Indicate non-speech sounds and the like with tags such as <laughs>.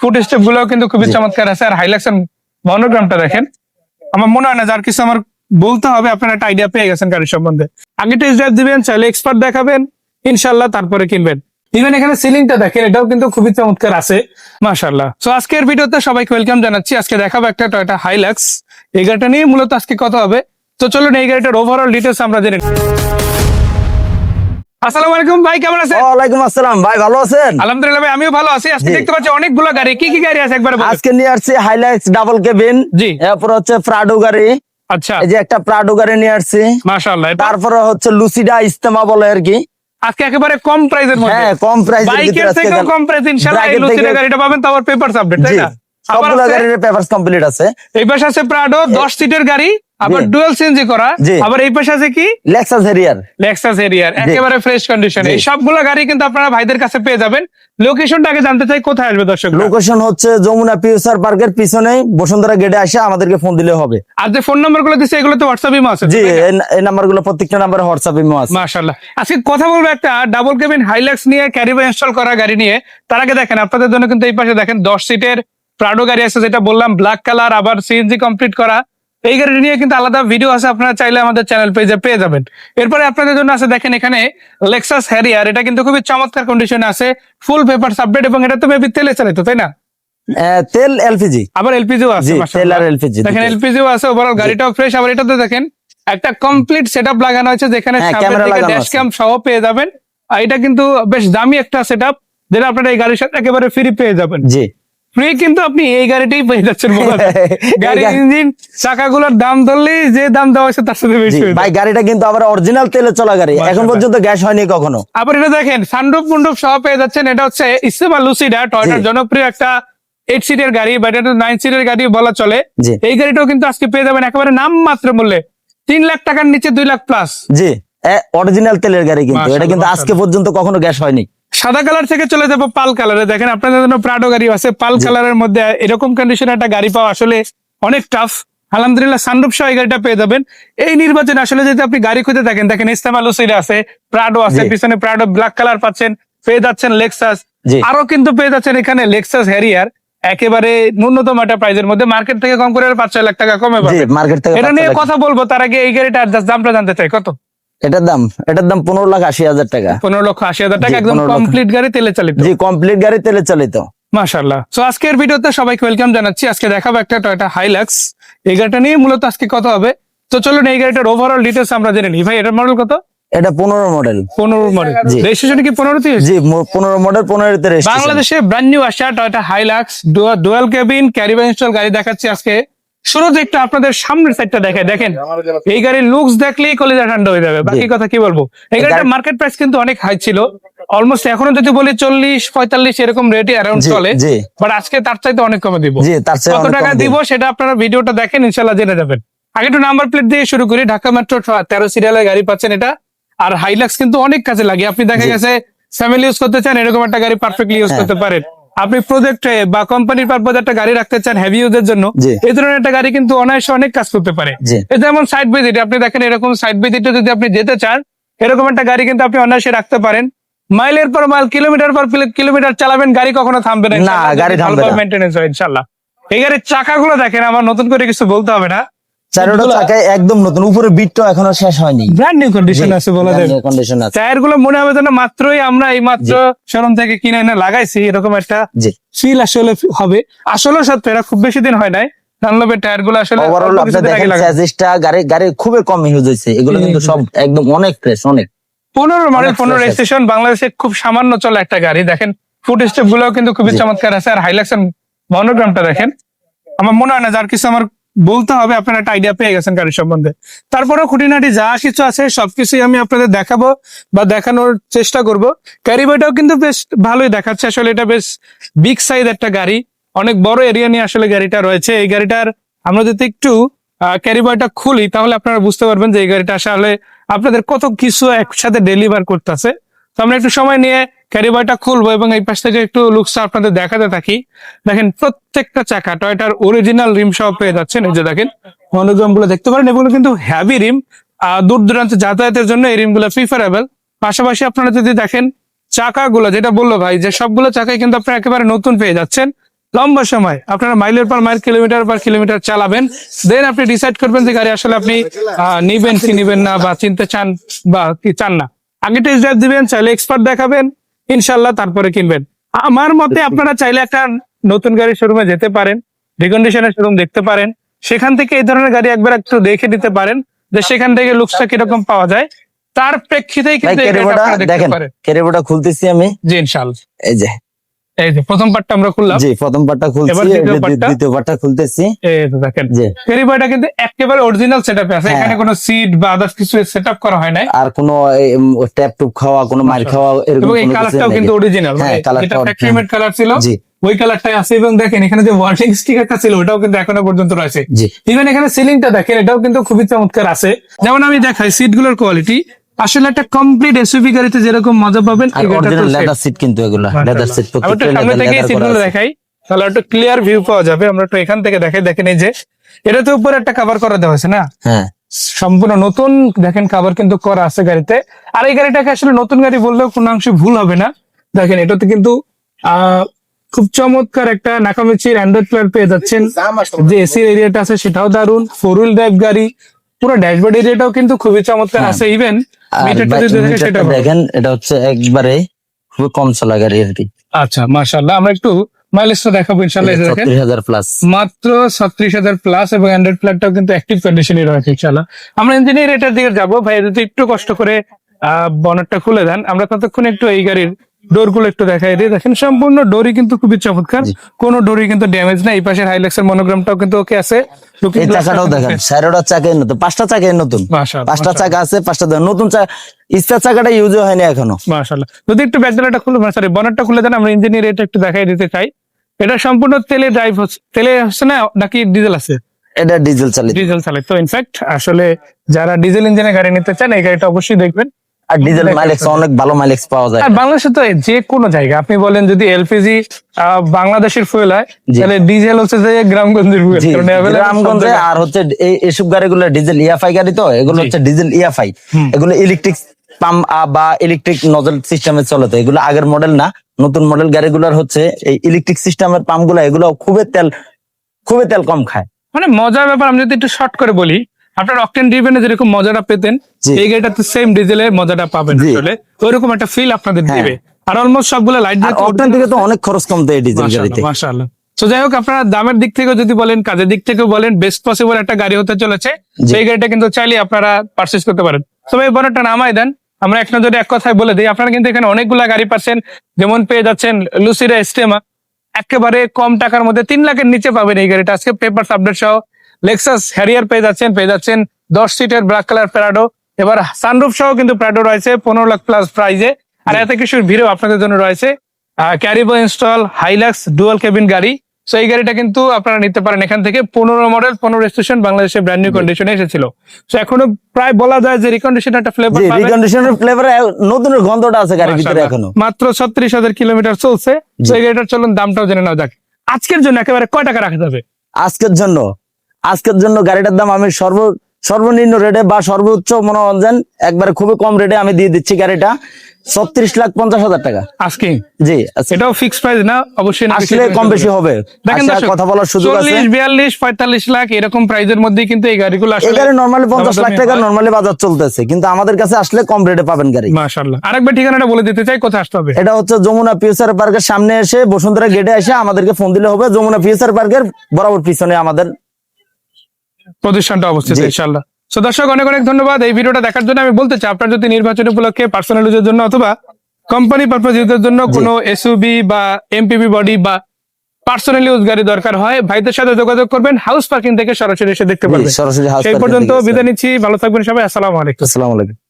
Foot স্টেপগুলো কিন্তু খুবই। চমৎকার আছে। আর হাইলাক্সের মনোগ্রামটা দেখেন। আমার মনে হয় না যার কিছু আমার বলতে হবে আপনারা একটা আইডিয়া পেয়ে গেছেন গাড়ির সম্বন্ধে। আগে টেস্ট ড্রাইভ দিবেন চাইলে এক্সপার্ট দেখাবেন ইনশাল্লাহ তারপরে কিনবেন। ইভেন এখানে সিলিংটা দেখেন এটাও কিন্তু খুবই চমৎকার আছে। মাশাল্লাহ তো আজকের ভিডিওতে সবাইকে ওয়েলকাম জানাচ্ছি। আজকে দেখাবো একটা টয়টা হাইলাক্স এই গাড়িটা নিয়ে মূলত আজকে কথা হবে। তো চলুন এই গাড়িটার ওভারঅল ডিটেলস আমরা জেনে নিই। আসসালামু আলাইকুম ভাই কেমন আছেন? ওয়ালাইকুম আসসালাম। ভাই ভালো আছেন? আলহামদুলিল্লাহ ভাই আমিও ভালো আছি। আজকে দেখতে পাচ্ছি অনেকগুলো গাড়ি। কি কি গাড়ি আছে একবার আজকে নিয়ে আসছি হাইলাক্স ডাবল কেবিন জি। এরপর হচ্ছে প্রাডো গাড়ি। আচ্ছা। এই যে একটা প্রাডো গাড়ি নিয়ে আসছি। মাশাআল্লাহ তারপরে হচ্ছে লুসিডা ইস্তেমা বলে আর কি। আজকে একেবারে কম প্রাইসের মধ্যে। হ্যাঁ কম বাইকের থেকেও কম প্রাইস ইনশাআল্লাহ এই লুসিডা গাড়িটা পাবেন পেপার আপডেট তাই না? সবগুলো আছে- গাড়ির পেপারস কমপ্লিট আছে। এই পাশে আছে প্রাডো 10 সিটের গাড়ি। আবার। ডুয়াল সিএনজি করা। আবার এই পাশে আছে কি? লেক্সাস হেরিয়ার লেক্সাস এরিয়ার একেবারে ফ্রেশ কন্ডিশন এই সবগুলো গাড়ি কিন্তু আপনারা ভাইদের কাছে পেয়ে যাবেন। লোকেশনটা আগে জানতে চাই কোথায় আসবে দর্শক লোকেশন হচ্ছে যমুনা পিউসার পার্কের পিছনে বসুন্ধরা গেটে আসে আমাদেরকে ফোন দিলে হবে। আর যে ফোন নাম্বারগুলো দিচ্ছে এগুলো তো হোয়াটসঅ্যাপ ইমো আছে। জি এই- নাম্বারগুলো প্রত্যেকটা নাম্বারে হোয়াটসঅ্যাপ ইমো আছে। মাশাল্লাহ আজকে কথা বলব একটা ডাবল কেবিন হাইলাক্স নিয়ে ক্যারিবা ইনস্টল করা গাড়ি নিয়ে। তার আগে দেখেন আপনাদের জন্য কিন্তু এই পাশে দেখেন দশ সিটের প্রাডো গাড়ি আছে যেটা বললাম ব্ল্যাক কালার আবার সিএনজি কমপ্লিট করা। এই গাড়ি নিয়ে কিন্তু আলাদা ভিডিও আছে আপনারা চাইলে আমাদের চ্যানেল পেজে পেয়ে যাবেন। এরপরে আপনাদের জন্য আছে দেখেন এখানে লেক্সাস হ্যারিয়ার এটা কিন্তু খুবই চমৎকার কন্ডিশনে আছে ফুল পেপার সাবডেট এবং এটা তো মেবি তেলে চালিত তাই না? তেল এলপিজি আবার এলপিজিও আছে তেল আর এলপিজি দেখেন এলপিজিও আছে ওভারঅল গাড়িটাও ফ্রেশ আবার এটাতে দেখেন একটা কমপ্লিট সেটআপ লাগানো আছে যেখানে সামনের দিকে ড্যাশ ক্যাম সহ পেয়ে যাবেন। আর এটা কিন্তু বেশ দামি একটা সেটআপ যেটা আপনারা এই গাড়ির সাথে একেবারে ফ্রি পেয়ে যাবেন। জি। ফ্রি কিন্তু আপনি এই গাড়িটাই পেয়ে যাচ্ছেন বলা <laughs> যায়। গাড়ির এই গা- ইঞ্জিন চাকাগুলোর দাম ধরলেই যে দাম দেওয়া হয়েছে তার সাথে বেশি ভাই গাড়িটা কিন্তু আবার অরিজিনাল তেলে চলা গাড়ি। এখন পর্যন্ত গ্যাস হয়নি কখনো। আবার এটা দেখেন সানরুফ মুন্ডুপ সহ পেয়ে যাচ্ছেন। এটা হচ্ছে ইস্তেমা লুসিডা টয়টার জনপ্রিয় একটা এইট সিটের গাড়ি বা এটা নাইন সিটের গাড়ি বলা চলে। এই গাড়িটাও কিন্তু আজকে পেয়ে যাবেন একেবারে নাম মাত্র মূল্যে। তিন লাখ টাকার নিচে দুই লাখ প্লাস জি অরিজিনাল তেলের গাড়ি কিন্তু। এটা কিন্তু আজকে পর্যন্ত কখনো গ্যাস হয়নি। সাদা কালার থেকে চলে যাব পাল কালারে। দেখেন আপনাদের জন্য প্রাডো গাড়ি আছে। পাল কালারের মধ্যে এরকম কন্ডিশনে একটা গাড়ি পাওয়া আসলে অনেক টাফ আলহামদুলিল্লাহ সানরূপ সহ এই গাড়িটা পেয়ে যাবেন। এই নির্বাচনে আসলে যদি আপনি গাড়ি খুঁজে থাকেন দেখেন ইস্তেমাল লুসিডা আছে প্রাডো আছে। পিছনে প্রাডো ব্ল্যাক কালার পাচ্ছেন পেয়ে যাচ্ছেন লেক্সাস আরও কিন্তু পেয়ে যাচ্ছেন এখানে লেক্সাস হ্যারিয়ার একেবারে ন্যূনতম একটা প্রাইজের মধ্যে। মার্কেট থেকে কম করে পাঁচ ছয় লাখ টাকা কমে থেকে এটা নিয়ে কথা বলব তার আগে এই গাড়িটার দামটা জানতে চাই। কত? এটার দাম এটার দাম পনেরো লাখ আশি হাজার টাকা। পনেরো লক্ষ আশি হাজার টাকা একদম কমপ্লিট গাড়ি তেলে চালিত। জি কমপ্লিট গাড়ি তেলে চালিত। মাশাল্লাহ তো আজকের ভিডিওতে সবাইকে ওয়েলকাম জানাচ্ছি। আজকে দেখাবো একটা টয়টা হাইলাক্স এই গাড়িটা নিয়ে মূলত আজকে কথা হবে। তো চলুন এই গাড়িটার ওভারঅল ডিটেলস আমরা জেনে নিই। ভাই এটার মডেল কত? এটা পনেরো মডেল পনেরো মডেল। রেজিস্ট্রেশন কি পনেরো দিয়ে জি পনেরো মডেল পনেরোতে বাংলাদেশে ব্র্যান্ড নিউ আসা Toyota Hilux dual cabin Carryboy install গাড়ি দেখাচ্ছি আজকে। শুরুতে একটু আপনাদের সামনের সাইডটা দেখে দেখেন এই গাড়ির লুকস দেখলেই কলিজা ঠান্ডা হয়ে যাবে। বাকি কথা কি বলব? এই গাড়িটার গাড়ি- মার্কেট প্রাইস কিন্তু অনেক হাই ছিল। অলমোস্ট এখনও যদি বলি চল্লিশ পঁয়তাল্লিশ এরকম রেটে অ্যারাউন্ড চলে। বাট আজকে তার চাইতে অনেক কমে দিব। জি তার চেয়ে কত টাকা দিব। সেটা আপনারা ভিডিওটা দেখেন ইনশাল্লাহ জেনে যাবেন। আগে একটু নাম্বার প্লেট দিয়ে শুরু করি। ঢাকা মেট্রো তেরো সিরিয়ালের গাড়ি পাচ্ছেন এটা। আর হাইলাক্স কিন্তু অনেক কাজে লাগে। আপনি দেখা গেছে ফ্যামিলি ইউজ করতে চান এরকম একটা গাড়ি পারফেক্টলি ইউজ হ্যাঁ। করতে পারেন। আপনি প্রজেক্টে বা কোম্পানির পারপোজ একটা গাড়ি রাখতে চান হেভি ইউজের জন্য এই ধরনের একটা গাড়ি কিন্তু অনায়াসে অনেক কাজ করতে পারে। যেমন সাইড ভিজিট আপনি দেখেন এরকম সাইড ভিজিটে যদি আপনি যেতে চান এরকম একটা গাড়ি কিন্তু আপনি অনায়াসে রাখতে পারেন। মাইলের পর মাইল কিলোমিটার পর কিলোমিটার চালাবেন গাড়ি কখনো থামবে না গাড়ি থামবে হয় ইনশাল্লাহ এই গাড়ির চাকাগুলো দেখেন আমার নতুন করে কিছু বলতে হবে না। চারোটা চাকায় একদম নতুন। উপরে বিটটাও এখনও শেষ হয়নি। ব্র্যান্ড নিউ কন্ডিশন আছে বলা যায়। কন্ডিশন আছে। টায়ারগুলো মনে হবে যেন মাত্রই আমরা এই মাত্র শোরুম থেকে কিনে এনে লাগাইছি এরকম একটা ফিল আসলে হবে। আসলে সত্য এটা খুব বেশি দিন হয় নাই। ডানলপের টায়ারগুলো আসলে ওভারঅল আপনি দেখেন লাগানো। গাড়ি গাড়ি খুবই কম ইউজ হয়েছে। এগুলো কিন্তু সব একদম অনেক ফ্রেশ অনেক। পনেরো মডেল পনেরো fresh স্টেশন বাংলাদেশে খুব সামান্য চলে একটা গাড়ি। দেখেন ফুট স্টেপগুলো কিন্তু খুবই চমৎকার আছে। আর হাইলাক্সের মনোগ্রামটা দেখেন। আমার মনে হয় না যার কিছু আমার বলতে হবে, আপনারা একটা আইডিয়া পেয়ে গেছেন গাড়ির সম্বন্ধে। তারপরেও খুঁটিনাটি যা কিছু আছে, সবকিছুই আমি আপনাদের দেখাবো বা দেখানোর চেষ্টা করব। ক্যারিবাইটাও কিন্তু বেশ ভালোই দেখাচ্ছে, আসলে এটা বেশ বিগ সাইজ একটা গাড়ি। অনেক বড় এরিয়া নিয়ে আসলে গাড়িটা রয়েছে। এই গাড়িটার আমরা যদি একটু ক্যারিবাইটা খুলি, তাহলে আপনারা বুঝতে পারবেন যে এই গাড়িটা আসলে আপনাদের কত কিছু একসাথে ডেলিভার করতেছে। তো আমরা একটু সময় নিয়ে ক্যারিবারটা খুলবো এবং এই পাশ থেকে একটু লুকসটা আপনাদের দেখাতে থাকি। দেখেন, প্রত্যেকটা চাকা টয়টার অরিজিনাল রিম সহ পেয়ে যাচ্ছেন। এই যে দেখেন মনোগ্রামগুলো দেখতে পারেন। এগুলো কিন্তু হ্যাভি রিম দূর দূরান্তে যাতায়াতের জন্য এই রিমগুলো প্রিফারেবল পাশাপাশি আপনারা যদি দেখেন, চাকাগুলো, যেটা বলল ভাই, যে সবগুলো চাকাই কিন্তু আপনারা একেবারে নতুন পেয়ে যাচ্ছেন। লম্বা সময়, আপনারা মাইলের পর মাইল কিলোমিটার পর কিলোমিটার চালাবেন। দেন আপনি ডিসাইড করবেন যে গাড়ি আসলে আপনি নিবেন কি নিবেন না বা চিনতে চান বা কি চান না। আগে টেস্ট ড্রাইভ দিবেন চাইলে এক্সপার্ট দেখাবেন ইনশাল্লাহ তারপরে কিনবেন। আমার মতে আপনারা চাইলে একটা নতুন গাড়ি শোরুমে যেতে পারেন রিকন্ডিশনের শোরুম দেখতে পারেন। সেখান থেকে এই ধরনের গাড়ি একবার একটু দেখে নিতে পারেন যে সেখান থেকে লুকসটা কীরকম পাওয়া যায়। তার প্রেক্ষিতে কিন্তু দেখেন কেরেবোটা খুলতেছি আমি। জি ইনশাল্লাহ এই যে এই যে প্রথম পার্টটা আমরা খুললাম। জি প্রথম পার্টটা খুলছি দ্বিতীয় পার্টটা? খুলতেছি। এই যে দেখেন জি। কিন্তু একেবারে অরিজিনাল সেটআপে আছে। হ্যাঁ। এখানে কোনো সিট বা আদার্স কিছু সেটআপ করা হয় নাই। আর কোনো ট্যাপ টুপ খাওয়া কোনো মার খাওয়া এরকম এই কোনো কিছু কালারটাও কিন্তু অরিজিনাল হ্যাঁ, মানে ফ্যাক্টরি মেড কালার ছিল জি। ওই কালারটাই আছে এবং দেখেন এখানে যে ওয়ার্নিং স্টিকারটা ছিল ওটাও কিন্তু এখনও পর্যন্ত রয়েছে। জি। ইভেন এখানে সিলিংটা দেখেন এটাও কিন্তু খুবই চমৎকার আছে। যেমন আমি দেখাই সিটগুলোর কোয়ালিটি আসলে একটা কমপ্লিট এসইউভি গাড়িতে যেরকম মজা পাবেন আর অরিজিনাল লেদার সিট কিন্তু এগুলো লেদার সিট প্রত্যেকটা সামনে থেকে লেদার সিট করা গুলো আছে। দেখাই তাহলে একটু ক্লিয়ার ভিউ পাওয়া যাবে আমরা একটু এখান থেকে দেখাই দেখেন এই যে এটা তো উপরে একটা কভার করা দেওয়া হয়েছে না? হ্যাঁ। সম্পূর্ণ নতুন দেখেন কাভার কিন্তু করা আছে গাড়িতে। আর এই গাড়িটাকে আসলে নতুন গাড়ি বললেও কোনো অংশে ভুল হবে না। দেখেন এটাতে কিন্তু আহ খুব চমৎকার একটা নাকামিচির অ্যান্ড্রয়েড প্লেয়ার পেয়ে যাচ্ছেন। যে এসির এরিয়াটা আছে সেটাও দারুণ ফোর হুইল ড্রাইভ গাড়ি পুরো ড্যাশবোর্ড এরিয়াটাও কিন্তু খুবই চমৎকার হ্যাঁ। আছে ইভেন দেখেন এটা হচ্ছে একবারে খুব কম চলা গাড়ি আর কি। আচ্ছা মাশাল্লাহ আমরা একটু মাইলেজটা দেখাবো দেখেন। ছত্রিশ হাজার প্লাস মাত্র ছত্রিশ হাজার প্লাস এবং অ্যান্ড্রয়েড প্ল্যাটটাও কিন্তু অ্যাক্টিভ কন্ডিশনে রয়েছে ইনশাল্লাহ আমরা ইঞ্জিনিয়ার এটার দিকে যাব। ভাই যদি একটু কষ্ট করে বনেটটা খুলে দেন আমরা ততক্ষণ একটু এই গাড়ির ডোরগুলো একটু দেখাই দিই। দেখেন সম্পূর্ণ ডোরই কিন্তু খুবই চমৎকার। কোনো ডোরই কিন্তু ড্যামেজ নাই। এই পাশের হাইলেক্সের মনোগ্রামটাও কিন্তু ওকে আছে। এই চাকাটাও দেখেন সাইরোটা চাকাই নতুন পাঁচটা চাকাই নতুন। পাঁচটা চাকা আছে পাঁচটা নতুন চাকা ইস্তার চাকাটা ইউজ হয়নি এখনও। যদি একটু ব্যাকডালাটা খুলে সরি বনেটটা খুলে দেন আমরা ইঞ্জিনিয়ার এটা একটু দেখাই দিতে চাই। এটা সম্পূর্ণ তেলে ড্রাইভ হচ্ছে তেলে হচ্ছে না নাকি ডিজেল আছে? এটা ডিজেল চালিত। ডিজেল চালিত তো ইনফ্যাক্ট আসলে যারা ডিজেল ইঞ্জিনের গাড়ি নিতে চান এই গাড়িটা অবশ্যই দেখবেন। আর ডিজেল মাইলেজ অনেক ভালো মাইলেজ পাওয়া যায়। আর বাংলাদেশে তো যে কোনো জায়গা আপনি বলেন যদি এলপিজি বাংলাদেশের ফুয়েল হয় তাহলে ডিজেল হচ্ছে যে গ্রামগঞ্জের ফুয়েল গ্রামগঞ্জে আর হচ্ছে এই এসব গাড়িগুলো ডিজেল ইয়াফাই গাড়ি তো এগুলো হচ্ছে ডিজেল ইয়াফাই এগুলো ইলেকট্রিক পাম্প বা ইলেকট্রিক নজল সিস্টেমে চলে তো এগুলো আগের মডেল না নতুন মডেল গাড়িগুলোর হচ্ছে এই ইলেকট্রিক সিস্টেমের পাম্পগুলো এগুলো খুবই তেল খুবই তেল কম খায়। মানে মজার ব্যাপার আমি যদি একটু শর্ট করে বলি আপনার অকটেন ড্রিভেনে যেরকম মজাটা পেতেন এই গাড়িটাতে সেম ডিজেলের মজাটা পাবেন আসলে। ওইরকম একটা ফিল আপনাদের হ্যাঁ। দিবে। আর অলমোস্ট সবগুলো লাইট অকটেন থেকে তো অনেক খরচ কম দেয় ডিজেল গাড়িতে। মাশাআল্লাহ। তো যাই হোক আপনারা দামের দিক থেকে যদি বলেন কাজের দিক থেকে বলেন বেস্ট পসিবল একটা গাড়ি হতে চলেছে। সেই গাড়িটা কিন্তু চাইলে আপনারা পারচেস করতে পারেন। তবে এই বড়টা নামাই দেন। আমরা এক নজরে এক কথায় বলে দিই আপনারা কিন্তু এখানে অনেকগুলা গাড়ি পাচ্ছেন। যেমন পেয়ে যাচ্ছেন লুসিরা স্টেমা একেবারে কম টাকার মধ্যে তিন লাখের নিচে পাবেন এই গাড়িটা। আজকে পেপার আপডেট সহ লেক্সাস হ্যারিয়ার পেয়ে যাচ্ছেন পেয়ে যাচ্ছেন দশ সিটের ব্ল্যাক কালার প্যারাডো এবার সানরুফ সহ কিন্তু প্যারাডো রয়েছে পনেরো লাখ প্লাস প্রাইজে আর এত কিছুর ভিড়ও আপনাদের জন্য রয়েছে। Carryboy install Hilux dual cabin গাড়ি। সো এই গাড়িটা কিন্তু আপনারা নিতে পারেন এখান থেকে। পনেরো মডেল পনেরো স্টেশন বাংলাদেশে ব্র্যান্ড নিউ কন্ডিশনে এসেছিল। তো এখনও প্রায় বলা যায় যে রিকন্ডিশন একটা ফ্লেভার রিকন্ডিশনের ফ্লেভারে নতুন গন্ধটা আছে গাড়ির ভিতরে এখনও। মাত্র ছত্রিশ হাজার কিলোমিটার চলছে। তো এই গাড়িটার চলুন দামটাও জেনে নেওয়া যাক। আজকের জন্য একেবারে কয় টাকা রাখা যাবে? আজকের জন্য আজকের জন্য গাড়িটার দাম আমি সর্ব সর্বনিম্ন রেটে বা সর্বোচ্চ মনোরঞ্জন একবারে খুবই কম রেটে আমি দিয়ে দিচ্ছি গাড়িটা। ছত্রিশ লাখ পঞ্চাশ হাজার টাকা। আজকে জি এটাও ফিক্স প্রাইস না? অবশ্যই আসলে কম বেশি হবে। দেখেন আচ্ছা, কথা বলার সুযোগ আছে। চল্লিশ বিয়াল্লিশ পঁয়তাল্লিশ লাখ এরকম প্রাইজের মধ্যে কিন্তু এই গাড়িগুলো আসলে গাড়ি নর্মালি পঞ্চাশ লাখ টাকা। নর্মালি বাজার চলতেছে কিন্তু আমাদের কাছে আসলে কম রেটে পাবেন গাড়ি। মাশাল্লাহ আরেকবার ঠিকানাটা বলে দিতে চাই কোথায় আসতে হবে? এটা হচ্ছে যমুনা ফিউচার পার্কের সামনে এসে বসুন্ধরা গেটে এসে আমাদেরকে ফোন দিলে হবে। যমুনা ফিউচার পার্কের বরাবর পিছনে আমাদের প্রতিষ্ঠানটা অবস্থিত ইনশাল্লাহ তো দর্শক অনেক অনেক ধন্যবাদ। এই ভিডিওটা দেখার জন্য আমি বলতে চাই আপনার যদি নির্বাচন উপলক্ষে পার্সোনাল ইউজের জন্য অথবা কোম্পানি পারপাস ইউজের জন্য কোনো এসইউবি বা এমপিবি বডি বা পার্সোনাল ইউজ গাড়ি দরকার হয় ভাইদের সাথে যোগাযোগ করবেন হাউস পার্কিং থেকে সরাসরি এসে দেখতে পারবেন। সেই পর্যন্ত বিদায় নিচ্ছি ভালো থাকবেন সবাই আসসালামু আলাইকুম। আসসালামু আলাইকুম।